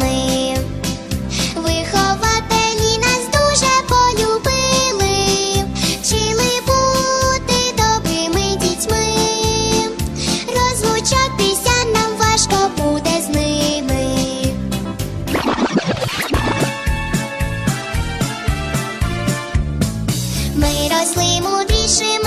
ми. Нас дуже полюбили, вчили бути добрими дітьми, розлучатися нам важко буде з ними. Ми росли мудрішим.